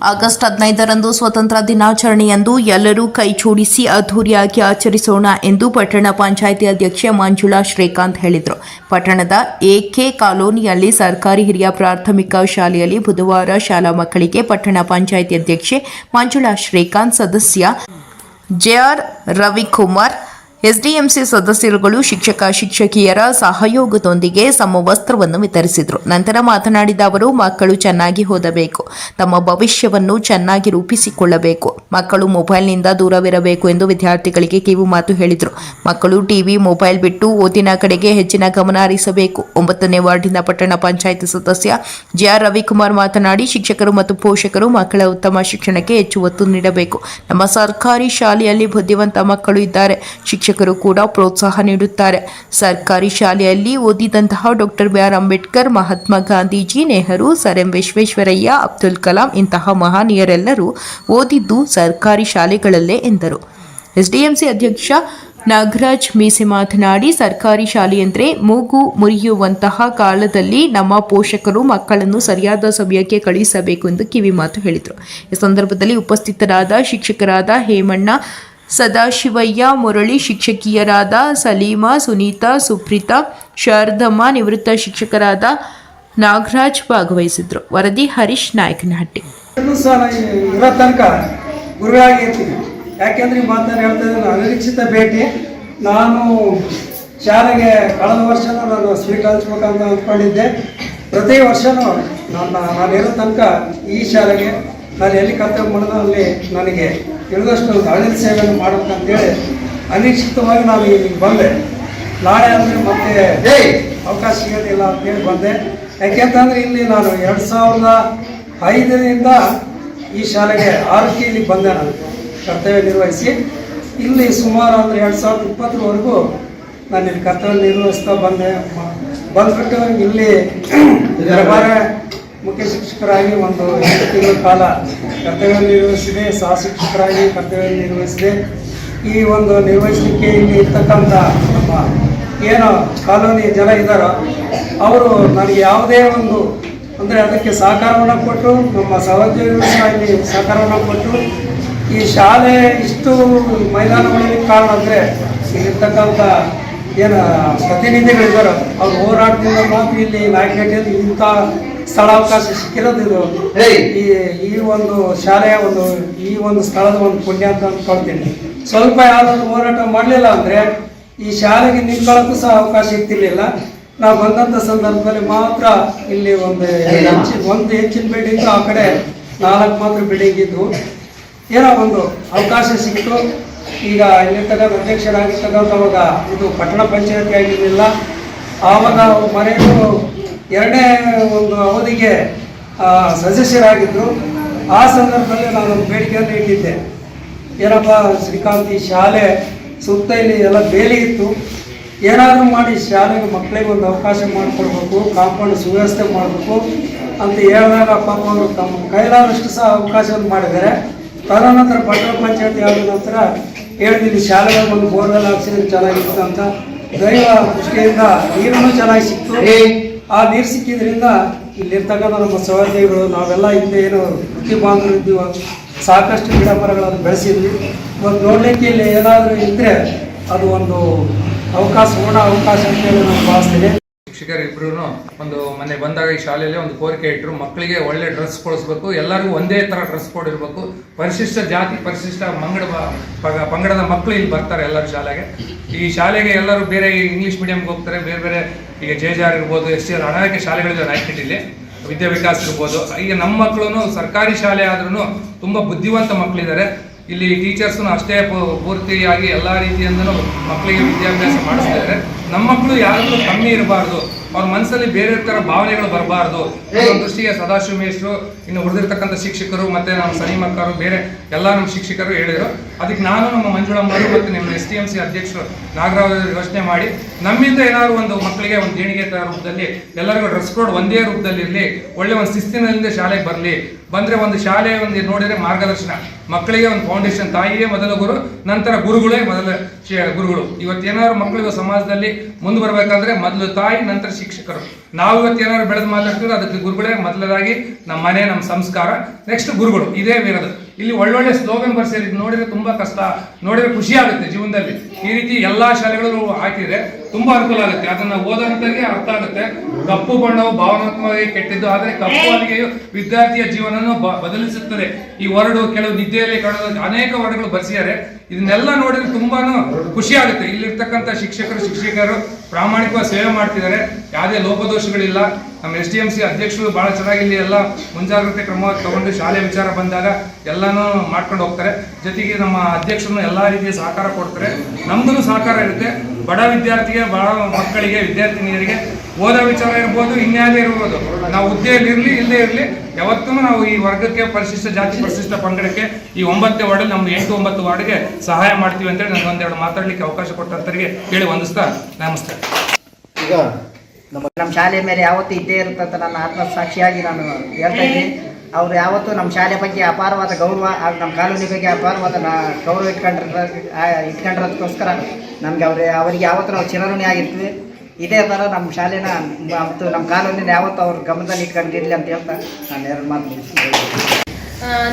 August ಹದಿನೈದರಂದು ಸ್ವತಂತ್ರ ದಿನಾಚರಣೆಯಂದು ಎಲ್ಲರೂ ಕೈ ಜೋಡಿಸಿ ಅದ್ದೂರಿಯಾಗಿ ಆಚರಿಸೋಣ ಎಂದು ಪಟ್ಟಣ ಪಂಚಾಯಿತಿ ಅಧ್ಯಕ್ಷೆ ಮಂಜುಳಾ ಶ್ರೀಕಾಂತ್ ಹೇಳಿದರು. ಪಟ್ಟಣದ ಎಕೆ ಕಾಲೋನಿಯಲ್ಲಿ ಸರ್ಕಾರಿ ಹಿರಿಯ ಪ್ರಾಥಮಿಕ ಶಾಲೆಯಲ್ಲಿ ಬುಧವಾರ ಶಾಲಾ ಮಕ್ಕಳಿಗೆ ಪಟ್ಟಣ ಪಂಚಾಯಿತಿ ಅಧ್ಯಕ್ಷೆ ಮಂಜುಳಾ ಶ್ರೀಕಾಂತ್ ಸದಸ್ಯ ಜೆಆರ್ ರವಿಕುಮಾರ್ ಎಸ್ಡಿಎಂಸಿ ಸದಸ್ಯರುಗಳು ಶಿಕ್ಷಕ ಶಿಕ್ಷಕಿಯರ ಸಹಯೋಗದೊಂದಿಗೆ ಸಮವಸ್ತ್ರವನ್ನು ವಿತರಿಸಿದರು. ನಂತರ ಮಾತನಾಡಿದ ಅವರು, ಮಕ್ಕಳು ಚೆನ್ನಾಗಿ ಓದಬೇಕು, ತಮ್ಮ ಭವಿಷ್ಯವನ್ನು ಚೆನ್ನಾಗಿ ರೂಪಿಸಿಕೊಳ್ಳಬೇಕು, ಮಕ್ಕಳು ಮೊಬೈಲ್ನಿಂದ ದೂರವಿರಬೇಕು ಎಂದು ವಿದ್ಯಾರ್ಥಿಗಳಿಗೆ ಕಿವಿ ಮಾತು ಹೇಳಿದರು. ಮಕ್ಕಳು ಟಿವಿ, ಮೊಬೈಲ್ ಬಿಟ್ಟು ಓದಿನ ಕಡೆಗೆ ಹೆಚ್ಚಿನ ಗಮನ ಹರಿಸಬೇಕು. ಒಂಬತ್ತನೇ ವಾರ್ಡಿನ ಪಟ್ಟಣ ಪಂಚಾಯಿತಿ ಸದಸ್ಯ ಜೆಆರ್ ರವಿಕುಮಾರ್ ಮಾತನಾಡಿ, ಶಿಕ್ಷಕರು ಮತ್ತು ಪೋಷಕರು ಮಕ್ಕಳ ಉತ್ತಮ ಶಿಕ್ಷಣಕ್ಕೆ ಹೆಚ್ಚು ಒತ್ತು ನೀಡಬೇಕು. ನಮ್ಮ ಸರ್ಕಾರಿ ಶಾಲೆಯಲ್ಲಿ ಬುದ್ಧಿವಂತ ಮಕ್ಕಳು ಇದ್ದಾರೆ. ಶಿಕ್ಷಕರು ಕೂಡ ಪ್ರೋತ್ಸಾಹ ನೀಡುತ್ತಾರೆ. ಸರ್ಕಾರಿ ಶಾಲೆಯಲ್ಲಿ ಓದಿದಂತಹ doctor B. R. Ambedkar, Mahatma Gandhiji, Nehru, sir. M. Visvesvaraya, Abdul Kalam ಇಂತಹ ಮಹನೀಯರೆಲ್ಲರೂ ಓದಿದ್ದು ಸರ್ಕಾರಿ ಶಾಲೆಗಳಲ್ಲೇ ಎಂದರು. ಎಸ್ಡಿಎಂಸಿ ಅಧ್ಯಕ್ಷ ನಾಗರಾಜ್ ಮೀಸೆ ಮಾತನಾಡಿ, ಸರ್ಕಾರಿ ಶಾಲೆಯಂದ್ರೆ ಮೂಗು ಮುರಿಯುವಂತಹ ಕಾಲದಲ್ಲಿ ನಮ್ಮ ಪೋಷಕರು ಮಕ್ಕಳನ್ನು ಸರಿಯಾದ ಸಮಯಕ್ಕೆ ಕಳುಹಿಸಬೇಕು ಎಂದು ಕಿವಿ ಮಾತು ಹೇಳಿದರು. ಈ ಸಂದರ್ಭದಲ್ಲಿ ಉಪಸ್ಥಿತರಾದ ಶಿಕ್ಷಕರಾದ ಹೇಮಣ್ಣ ಸದಾಶಿವಯ್ಯ, ಮುರಳಿ ಶಿಕ್ಷಕಿಯರಾದ ಸಲೀಮಾ, ಸುನೀತಾ, ಸುಪ್ರೀತಾ ಶಾರದಮ್ಮ ನಿವೃತ್ತ ಶಿಕ್ಷಕರಾದ ನಾಗರಾಜ್ ಭಾಗವಹಿಸಿದ್ರು. ವರದಿ ಹರೀಶ್ ನಾಯಕನಹಟ್ಟಿ. ಇರೋ ತನಕ ಗುರುವಾಗಿರ್ತೀನಿ ಯಾಕೆಂದ್ರೆ ಈ ಮಾತನ್ನು ಹೇಳ್ತಾ ಇದ್ದೀನಿ ಅನಿರೀಕ್ಷಿತ ಭೇಟಿ. ನಾನು ಶಾಲೆಗೆ ಕಳೆದ ವರ್ಷನೂ ನಾನು ಸ್ವೀಟ್ ಹಂಚ್ಬೇಕಂತ ಅಂದ್ಕೊಂಡಿದ್ದೆ. ಪ್ರತಿ ವರ್ಷನೂ ನನ್ನ ನಾನು ಇರೋ ತನಕ ಈ ಶಾಲೆಗೆ ನಾನು ಎಲ್ಲಿ ಕರ್ತವ್ಯ ಮಾಡಿದ ಅಲ್ಲಿ ನನಗೆ ತಿಳಿದಷ್ಟು ಅಳಿಲ್ ಸೇವೆಯನ್ನು ಮಾಡಬೇಕಂತೇಳಿ ಅನಿಶ್ಚಿತವಾಗಿ ನಾನು ಇಲ್ಲಿಗೆ ಬಂದೆ. ನಾಳೆ ಅಂದರೆ ಮತ್ತೆ ಅವಕಾಶ ಸಿಗೋದಿಲ್ಲ ಅಂತೇಳಿ ಬಂದೆ. ಯಾಕೆಂತಂದ್ರೆ ಇಲ್ಲಿ ನಾನು ಎರಡು ಸಾವಿರದ ಐದರಿಂದ ಈ ಶಾಲೆಗೆ ಆರಕ್ಕೆ ಇಲ್ಲಿ ಬಂದೆ ನಾನು. ಕರ್ತವ್ಯ ನಿರ್ವಹಿಸಿ. ಇಲ್ಲಿ ಸುಮಾರು ಅಂದರೆ ಎರಡು ಸಾವಿರದ ಇಪ್ಪತ್ತರವರೆಗೂ ನಾನು ಇಲ್ಲಿ ಕರ್ತವ್ಯ ನಿರ್ವಹಿಸ್ತಾ ಬಂದೆ. ಬಂದ್ಬಿಟ್ಟು ಇಲ್ಲಿ ಪ್ರಭಾರ ಮುಖ್ಯ ಶಿಕ್ಷಕರಾಗಿ ಒಂದು ಎಂಟು ತಿಂಗಳ ಕಾಲ ಕರ್ತವ್ಯ ನಿರ್ವಹಿಸಿದೆ ಸಹ ಶಿಕ್ಷಕರಾಗಿ ಕರ್ತವ್ಯ ನಿರ್ವಹಿಸಿದೆ. ಈ ಒಂದು ನಿರ್ವಹಿಸಲಿಕ್ಕೆ ಇಲ್ಲಿ ಇರ್ತಕ್ಕಂಥ ನಮ್ಮ ಏನು ಕಾಲೋನಿ ಜನ ಇದ್ದಾರೋ, ಅವರು ನನಗೆ ಯಾವುದೇ ಒಂದು ಅಂದರೆ ಅದಕ್ಕೆ ಸಹಕಾರವನ್ನು ಕೊಟ್ಟು, ನಮ್ಮ ಸಹೋದ್ಯೋಗಿಗಳು ಸಹಕಾರವನ್ನು ಕೊಟ್ಟು, ಈ ಶಾಲೆ ಇಷ್ಟು ಮೈದಾನ ಉಳಿಲಿಕ್ಕೆ ಕಾರಣ ಅಂದರೆ ಇಲ್ಲಿರ್ತಕ್ಕಂಥ ಏನು ಪ್ರತಿನಿಧಿಗಳಿದ್ದಾರೋ, ಅವ್ರು ಹೋರಾಟದಿಂದ ಮಾತ್ರ ಇಲ್ಲಿ ನಾಯಕನಹಟ್ಟಿಯಲ್ಲಿ ಇಂಥ ಸ್ಥಳಾವಕಾಶ ಸಿಕ್ಕಿರೋದು ಇದು. ಈ ಈ ಒಂದು ಶಾಲೆಯ ಒಂದು ಈ ಒಂದು ಸ್ಥಳದ ಒಂದು ಪುಣ್ಯ ಅಂತ ಅಂದ್ಕೊಳ್ತೀನಿ ಸ್ವಲ್ಪ ಯಾರಾದ್ರೂ ಹೋರಾಟ ಮಾಡಲಿಲ್ಲ ಅಂದರೆ ಈ ಶಾಲೆಗೆ ನಿಂತ್ಕೊಳ್ಳೋಕ್ಕೂ ಸಹ ಅವಕಾಶ ಇರ್ತಿರ್ಲಿಲ್ಲ ನಾವು ಬಂದಂಥ ಸಂದರ್ಭದಲ್ಲಿ ಮಾತ್ರ ಇಲ್ಲಿ ಒಂದು ಹೆಚ್ಚಿನ ಒಂದು ಹೆಚ್ಚಿನ ಬಿಲ್ಡಿಂಗ್ ಆ ಕಡೆ ನಾಲ್ಕು ಮಾತ್ರ ಬಿಲ್ಡಿಂಗ್ ಇದ್ವು. ಏನೋ ಒಂದು ಅವಕಾಶ ಸಿಕ್ತು ಈಗ ಇಲ್ಲಿರ್ತಕ್ಕಂಥ ಅಧ್ಯಕ್ಷರಾಗಿರ್ತಕ್ಕಂಥವಾಗ ಇದು ಪಟ್ಟಣ ಪಂಚಾಯತಿ ಆಗಿರಲಿಲ್ಲ. ಆವಾಗ ಮನೆಯು ಎರಡನೇ ಒಂದು ಅವಧಿಗೆ ಆ, ಸದಸ್ಯರಾಗಿದ್ದರು ಆ ಸಂದರ್ಭದಲ್ಲಿ ನಾನು ಬೇಡಿಕೆಯನ್ನು ಇಟ್ಟಿದ್ದೆ. ಏನಪ್ಪ ಶ್ರೀಕಾಂತ್ ಶಾಲೆ ಸುತ್ತ ಇಲ್ಲಿ ಎಲ್ಲ ಬೇಲಿ ಇತ್ತು. ಏನಾದರೂ ಮಾಡಿ ಶಾಲೆಗೆ ಮಕ್ಕಳಿಗೆ ಒಂದು ಅವಕಾಶ ಮಾಡಿಕೊಡ್ಬೇಕು ಕಾಂಪೌಂಡ್ ಸುವ್ಯವಸ್ಥೆ ಮಾಡಬೇಕು ಅಂತ ಹೇಳಿದಾಗ ಪಾಪ ಅವರು ತಮ್ಮ ಕೈಲಾದಷ್ಟು ಸಹ ಅವಕಾಶವನ್ನು ಮಾಡಿದ್ದಾರೆ. ತದನಂತರ ಪಟ್ಟಣ ಪಂಚಾಯತಿ ಆದ ನಂತರ ಹೇಳಿದ್ದೀನಿ ಶಾಲೆಗಳ ಒಂದು ಬೋರ್ವೆಲ್ ಹಾಕ್ಸಿದ್ರೆ ಚೆನ್ನಾಗಿತ್ತು ಅಂತ. ದೈವ ದೃಷ್ಟಿಯಿಂದ ನೀರನ್ನು ಚೆನ್ನಾಗಿ ಸಿಕ್ತು. ಆ ನೀರು ಸಿಕ್ಕಿದ್ರಿಂದ ಇಲ್ಲಿರ್ತಕ್ಕಂಥ ನಮ್ಮ ಸಹೋದ್ಯೋಗಿಗಳು ನಾವೆಲ್ಲ ಹಿಂದೆ ಏನು ವೃತ್ತಿ ಬಾಂಧವರು ಇದ್ದೀವೋ, ಸಾಕಷ್ಟು ಗಿಡ ಮರಗಳನ್ನು ಬೆಳೆಸಿದ್ವಿ. ಒಂದು ನೋಡಲಿಕ್ಕೆ ಇಲ್ಲಿ ಏನಾದರೂ ಇದ್ದರೆ ಅದು ಒಂದು ಅವಕಾಶ, ಪೂರ್ಣ ಅವಕಾಶ ಅಂತೇಳಿ ನಾನು ಭಾವಿಸ್ತೀನಿ. ಶಿಕ್ಷಕರಿಬ್ಬರೂ ಒಂದು ಮನೆ ಬಂದಾಗ ಈ ಶಾಲೆಯಲ್ಲಿ ಒಂದು ಕೋರಿಕೆ ಇಟ್ಟರು ಮಕ್ಕಳಿಗೆ ಒಳ್ಳೆ ಡ್ರೆಸ್ ಕೊಡಿಸ್ಬೇಕು, ಎಲ್ಲರಿಗೂ ಒಂದೇ ಥರ ಡ್ರೆಸ್ ಕೊಡಿರ್ಬೇಕು. ಪರಿಶಿಷ್ಟ ಜಾತಿ, ಪರಿಶಿಷ್ಟ ಮಂಗಡ ಪಂಗಡದ ಮಕ್ಕಳು ಇಲ್ಲಿ ಬರ್ತಾರೆ ಎಲ್ಲರೂ ಶಾಲೆಗೆ. ಈ ಶಾಲೆಗೆ ಎಲ್ಲರೂ ಬೇರೆ ಇಂಗ್ಲೀಷ್ ಮೀಡಿಯಮ್ಗೆ ಹೋಗ್ತಾರೆ, ಬೇರೆ ಬೇರೆ ಈಗ ಜೆ ಜೆ ಆರ್ ಇರ್ಬೋದು, ಎಸ್ ಸಿ ಆರ್ ಅನೇಕ ಶಾಲೆಗಳಿದೆ ವಿದ್ಯಾ ವಿಕಾಸ್ ಇರ್ಬೋದು. ಈಗ ನಮ್ಮ ಮಕ್ಕಳು ಸರ್ಕಾರಿ ಶಾಲೆ ಆದ್ರೂ ತುಂಬ ಬುದ್ಧಿವಂತ ಮಕ್ಕಳಿದ್ದಾರೆ. ಇಲ್ಲಿ ಟೀಚರ್ಸ್ನು ಅಷ್ಟೇ ಪೂರ್ತಿಯಾಗಿ ಎಲ್ಲ ರೀತಿಯಿಂದನೂ ಮಕ್ಕಳಿಗೆ ವಿದ್ಯಾಭ್ಯಾಸ ಮಾಡಿಸ್ತಿದ್ದಾರೆ. ನಮ್ಮ ಮಕ್ಕಳು ಯಾರಿಗೂ ಕಮ್ಮಿ ಇರಬಾರ್ದು. ಅವ್ರ ಮನಸ್ಸಲ್ಲಿ ಬೇರೆ ತರ ಭಾವನೆಗಳು ಬರಬಾರ್ದು. ದೃಷ್ಟಿಗೆ ಸದಾಶಿವ ಮೇಷ್ರು ಇನ್ನು ಉಳಿದಿರ್ತಕ್ಕಂಥ ಶಿಕ್ಷಕರು ಮತ್ತೆ ನಮ್ಮ ಸನಿಮಕ್ಕರು ಬೇರೆ ಎಲ್ಲ ನಮ್ಮ ಶಿಕ್ಷಕರು ಹೇಳಿದರು. ಅದಕ್ಕೆ ನಾನು ನಮ್ಮ ಮಂಜುಳಮ್ಮರು ಮತ್ತು ನಿಮ್ಮ ಎಸ್ ಟಿ ಎಂ ಸಿ ಅಧ್ಯಕ್ಷರು ನಾಗರಾವ್ ಯೋಚನೆ ಮಾಡಿ ನಮ್ಮಿಂದ ಏನಾದ್ರು ಒಂದು ಮಕ್ಕಳಿಗೆ ಒಂದು ದೇಣಿಗೆ ತರ ರೂಪದಲ್ಲಿ ಎಲ್ಲರಿಗೂ ಡ್ರೆಸ್ ಕೋಡ್ ಒಂದೇ ರೂಪದಲ್ಲಿ ಇರಲಿ ಒಳ್ಳೆ ಒಂದು ಶಿಸ್ತಿನಿಂದ ಶಾಲೆಗೆ ಬರಲಿ ಬಂದ್ರೆ ಒಂದು ಶಾಲೆ ಒಂದು ನೋಡಿದರೆ ಮಾರ್ಗದರ್ಶನ. ಮಕ್ಕಳಿಗೆ ಒಂದು ಫೌಂಡೇಶನ್ ತಾಯಿಯೇ ಮೊದಲ ಗುರು, ನಂತರ ಗುರುಗಳೇ ಮೊದಲ ಗುರುಗಳು. ಗುರುಗಳು ಇವತ್ತೇನಾದ್ರು ಮಕ್ಕಳಿಗೆ ಸಮಾಜದಲ್ಲಿ ಮುಂದೆ ಬರಬೇಕಂದ್ರೆ ಮೊದಲು ತಾಯಿ, ನಂತರ ಶಿಕ್ಷಕರು. ನಾವು ಇವತ್ತು ಏನಾದ್ರು ಬೆಳೆದು ಮಾತಾಡ್ತೀವಿ ಅದಕ್ಕೆ ಗುರುಗಳೇ ಮೊದಲದಾಗಿ ನಮ್ಮ ಮನೆ, ನಮ್ಮ ಸಂಸ್ಕಾರ ನೆಕ್ಸ್ಟ್ ಗುರುಗಳು. ಇದೇ ಇರೋದು. ಇಲ್ಲಿ ಒಳ್ಳೊಳ್ಳೆ ಸ್ಲೋಗನ್ ಬರ್ಸಿದ್ರೆ ಇದು ನೋಡಿದ್ರೆ ತುಂಬಾ ಕಷ್ಟ ನೋಡಿದ್ರೆ ಖುಷಿ ಆಗುತ್ತೆ ಜೀವನದಲ್ಲಿ. ಈ ರೀತಿ ಎಲ್ಲಾ ಶಾಲೆಗಳು ಹಾಕಿದ್ರೆ ತುಂಬಾ ಅನುಕೂಲ ಆಗುತ್ತೆ. ಅದನ್ನ ಓದೋಂತರಿಗೆ ಅರ್ಥ ಆಗುತ್ತೆ. ಕಪ್ಪು ಬಣ್ಣವು ಭಾವನಾತ್ಮಕವಾಗಿ ಕೆಟ್ಟಿದ್ದು ಆದರೆ ಕಪ್ಪು ಅಲ್ಲಿಗೆಯು ವಿದ್ಯಾರ್ಥಿಯ ಜೀವನವನ್ನು ಬದಲಿಸುತ್ತದೆ. ಈ ವರ್ಡು ಕೆಲವು ನಿದ್ದೆಯಲ್ಲಿ ಕಾಣೋದು ಅನೇಕ ವರ್ಡ್ಗಳು ಬರ್ಸಿದ್ದಾರೆ. ಇದನ್ನೆಲ್ಲ ನೋಡಿದ್ರೆ ತುಂಬಾನು ಖುಷಿ ಆಗುತ್ತೆ. ಇಲ್ಲಿರ್ತಕ್ಕಂಥ ಶಿಕ್ಷಕರು ಶಿಕ್ಷಕರು ಪ್ರಾಮಾಣಿಕವಾಗಿ ಸೇವೆ ಮಾಡ್ತಿದ್ದಾರೆ. ಯಾವುದೇ ಲೋಪದೋಷಗಳಿಲ್ಲ. ನಮ್ಮ ಎಸ್ ಡಿ ಎಂ ಸಿ ಅಧ್ಯಕ್ಷರು ಭಾಳ ಚೆನ್ನಾಗಿ ಇಲ್ಲಿ ಎಲ್ಲ ಮುಂಜಾಗ್ರತೆ ಕ್ರಮ ತಗೊಂಡು ಶಾಲೆ ವಿಚಾರ ಬಂದಾಗ ಎಲ್ಲಾನು ಮಾಡ್ಕೊಂಡು ಹೋಗ್ತಾರೆ. ಜೊತೆಗೆ ನಮ್ಮ ಅಧ್ಯಕ್ಷರನ್ನು ಎಲ್ಲ ರೀತಿಯ ಸಹಕಾರ ಕೊಡ್ತಾರೆ. ನಮ್ದು ಸಹಕಾರ ಇರುತ್ತೆ. ಬಡ ವಿದ್ಯಾರ್ಥಿಗೆ ಬಡ ಮಕ್ಕಳಿಗೆ ವಿದ್ಯಾರ್ಥಿನಿಯರಿಗೆ ಓದೋ ವಿಚಾರ ಇರ್ಬೋದು ಇನ್ಯಾವುದೇ ಇರ್ಬೋದು. ನಾವು ಹುದ್ದೆಯಲ್ಲಿ ಇರಲಿ ಇಲ್ಲದೆ ಇರಲಿ ಯಾವತ್ತೂ ನಾವು ಈ ವರ್ಗಕ್ಕೆ ಪರಿಶಿಷ್ಟ ಜಾತಿ ಪರಿಶಿಷ್ಟ ಪಂಗಡಕ್ಕೆ ಈ ಒಂಬತ್ತೇ ವಾರ್ಡ್ ನಮ್ಮ ಎಂಟು ಒಂಬತ್ತು ವಾರ್ಡ್ಗೆ ಸಹಾಯ ಮಾಡ್ತೀವಿ ಅಂತೇಳಿ ನನಗೆ ಒಂದೆರಡು ಮಾತಾಡಲಿಕ್ಕೆ ಅವಕಾಶ ಕೊಟ್ಟಂತರಿಗೆ ಹೇಳಿ ವಂದಿಸ್ತಾ ನಮಸ್ತೆ. ಈಗ ನಮ್ಮ ನಮ್ಮ ಶಾಲೆ ಮೇಲೆ ಯಾವತ್ತೂ ಇದ್ದೇ ಇರುತ್ತೆ ಅಂತ ನನ್ನ ಆತ್ಮಸಾಕ್ಷಿಯಾಗಿ ನಾನು ಹೇಳ್ತಾ ಇದ್ದೀನಿ. ಅವ್ರು ಯಾವತ್ತೂ ನಮ್ಮ ಶಾಲೆ ಬಗ್ಗೆ ಅಪಾರವಾದ ಗೌರವ ಹಾಗೂ ನಮ್ಮ ಕಾಲೋನಿ ಬಗ್ಗೆ ಅಪಾರವಾದ ಗೌರವ ಇಟ್ಕೊಂಡಿರ ಇಟ್ಕೊಂಡಿರೋದಕ್ಕೋಸ್ಕರ ನಮಗೆ ಅವ್ರು ಅವರಿಗೆ ಯಾವತ್ತೂ ನಾವು ಚಿರಋಣಿ ಆಗಿರ್ತೀವಿ. ಇದೇ ಥರ ನಮ್ಮ ಶಾಲೆನ ಮತ್ತು ನಮ್ಮ ಕಾಲೋನಿನ ಯಾವತ್ತೂ ಅವ್ರ ಗಮನದಲ್ಲಿ ಇಟ್ಕೊಂಡಿರಲಿ ಅಂತ ಹೇಳ್ತಾ ನಾನು ಎರಡು ಮಾತು.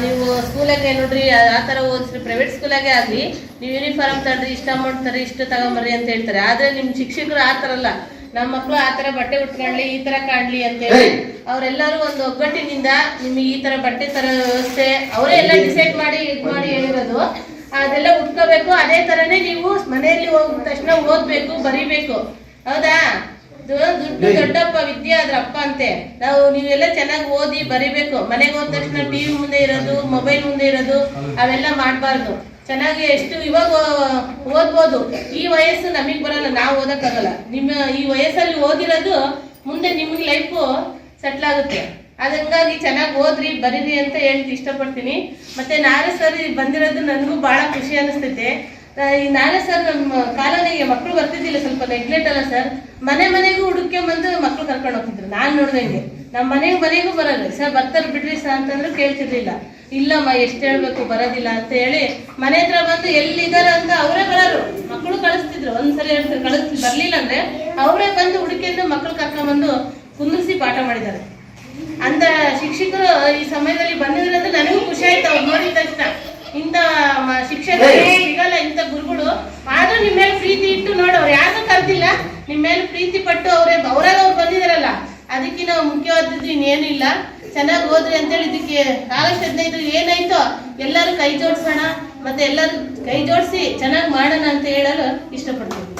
ನೀವು ಸ್ಕೂಲಾಗೆ ನೋಡ್ರಿ, ಆ- ಆ ಥರ ಓದಿಸ್ರಿ ಪ್ರೈವೇಟ್ ಸ್ಕೂಲಾಗೆ ಆಗಲಿ, ನೀವು ಯೂನಿಫಾರ್ಮ್ ತರ್ರಿ, ಇಷ್ಟು ಅಮೌಂಟ್ ತರ್ರಿ ಇಷ್ಟು ತಗೊಂಬರ್ರಿ ಅಂತ ಹೇಳ್ತಾರೆ. ಆದರೆ ನಿಮ್ಮ ಶಿಕ್ಷಕರು ಆ ಥರ ಅಲ್ಲ. ನಮ್ಮ ಮಕ್ಕಳು ಆ ತರ ಬಟ್ಟೆ ಉಟ್ಕೊಳ್ಳಿ ಈ ತರ ಕಾಣ್ಲಿ ಅಂತ ಹೇಳಿ ಅವರೆಲ್ಲರೂ ಒಂದು ಒಗ್ಗಟ್ಟಿನಿಂದ ನಿಮಗೆ ಈ ತರ ಬಟ್ಟೆ ತರ ವ್ಯವಸ್ಥೆ ಅವರೇ ಎಲ್ಲ ಡಿಸೈಡ್ ಮಾಡಿ ಇದು ಮಾಡಿ ಹೇಳಿರೋದು. ಅದೆಲ್ಲ ಉಟ್ಕೋಬೇಕು ಅದೇ ತರನೇ ನೀವು ಮನೆಯಲ್ಲಿ ಹೋಗಿದ ತಕ್ಷಣ ಓದ್ಬೇಕು ಬರಿಬೇಕು. ಹೌದಾ? ದುಡ್ಡು ದೊಡ್ಡಪ್ಪ ವಿದ್ಯೆ ಅದ್ರ ಅಪ್ಪ ಅಂತೆ. ನಾವು ನೀವೆಲ್ಲ ಚೆನ್ನಾಗಿ ಓದಿ ಬರಿಬೇಕು. ಮನೆಗೆ ಹೋದ ತಕ್ಷಣ ಟಿವಿ ಮುಂದೆ ಇರೋದು ಮೊಬೈಲ್ ಮುಂದೆ ಇರೋದು ಅವೆಲ್ಲ ಮಾಡಬಾರ್ದು. ಚೆನ್ನಾಗಿ ಎಷ್ಟು ಇವಾಗ ಓದ್ಬೋದು. ಈ ವಯಸ್ಸು ನಮಗೆ ಬರಲ್ಲ, ನಾವು ಓದಕ್ಕಾಗಲ್ಲ. ನಿಮ್ಮ ಈ ವಯಸ್ಸಲ್ಲಿ ಓದಿರೋದು ಮುಂದೆ ನಿಮ್ಗೆ ಲೈಫು ಸೆಟ್ಲ್ ಆಗುತ್ತೆ. ಅದಂಗಾಗಿ ಚೆನ್ನಾಗಿ ಓದ್ರಿ, ಬರೀರಿ ಅಂತ ಹೇಳ್ತಿ ಇಷ್ಟಪಡ್ತೀನಿ. ಮತ್ತೆ ನಾಳೆ ಸರ್ ಬಂದಿರೋದು ನನಗೂ ಬಹಳ ಖುಷಿ ಅನಿಸ್ತೈತೆ. ಈ ನಾಳೆ ಸರ್ ನಮ್ಮ ಕಾಲೋನಿಗೆ ಮಕ್ಕಳು ಬರ್ತಿದ್ದಿಲ್ಲ ಸ್ವಲ್ಪ ನೆಗ್ಲೆಟ್ ಅಲ್ಲ ಸರ್ ಮನೆ ಮನೆಗೂ ಹುಡುಕ್ಕೊಂಬಂದು ಮಕ್ಕಳು ಕರ್ಕೊಂಡು ಹೋಗ್ತಿದ್ರು. ನಾನು ನೋಡ್ದಂಗೆ ನಮ್ಮ ಮನೆಗೂ ಮನೆಗೂ ಬರಲ್ಲ. ಸರ್ ಬರ್ತಾರೆ ಬಿಡ್ರಿ ಸರ್ ಅಂತಂದ್ರೆ ಕೇಳ್ತಿರ್ಲಿಲ್ಲ. ಇಲ್ಲಮ್ಮ ಎಷ್ಟು ಹೇಳ್ಬೇಕು ಬರೋದಿಲ್ಲ ಅಂತ ಹೇಳಿ ಮನೆ ಹತ್ರ ಬಂದು ಎಲ್ಲಿದ್ದಾರೆ ಅಂತ ಅವರೇ ಬರೋರು. ಮಕ್ಕಳು ಕಳಿಸ್ತಿದ್ರು. ಒಂದ್ಸರಿ ಹೇಳ್ತಾರೆ ಕಳಿಸ್ತಿ ಬರ್ಲಿಲ್ಲ ಅಂದ್ರೆ ಅವರೇ ಬಂದು ಹುಡುಕಿಂದು ಮಕ್ಕಳು ಕರ್ಕೊಂಡ್ಬಂದು ಕುಂದಿಸಿ ಪಾಠ ಮಾಡಿದ್ದಾರೆ. ಅಂತ ಶಿಕ್ಷಕರು ಈ ಸಮಯದಲ್ಲಿ ಬಂದಿದ್ರಂದ್ರೆ ನನಗೂ ಖುಷಿ ಆಯ್ತು ಅವ್ರು ನೋಡಿದ ತಕ್ಷಣ. ಇಂಥ ಮ- ಶಿಕ್ಷಕರು ಸಿಗಲ್ಲ ಇಂಥ ಗುರುಗಳು. ಆದ್ರೂ ನಿಮ್ಮ ಮೇಲೆ ಪ್ರೀತಿ ಇಟ್ಟು ನೋಡಿ ಅವ್ರು ಯಾರು ಕರ್ದಿಲ್ಲ. ನಿಮ್ಮ ಮೇಲೆ ಪ್ರೀತಿ ಪಟ್ಟು ಅವರೇ ಅವರಾಗ ಅವ್ರು ಬಂದಿದಾರಲ್ಲ ಅದಕ್ಕಿಂತ ಮುಖ್ಯವಾದದ್ದು ಇನ್ನೇನಿಲ್ಲ. ಚೆನ್ನಾಗಿ ಹೋದ್ರಿ ಅಂತೇಳಿ ಇದಕ್ಕೆ ಆಗಸ್ಟ್ ಹದಿನೈದು ಏನಾಯ್ತೋ ಎಲ್ಲರೂ ಕೈ ಜೋಡಿಸೋಣ, ಮತ್ತೆ ಎಲ್ಲರೂ ಕೈ ಜೋಡಿಸಿ ಚೆನ್ನಾಗಿ ಮಾಡೋಣ ಅಂತ ಹೇಳಲು ಇಷ್ಟಪಡ್ತೀನಿ.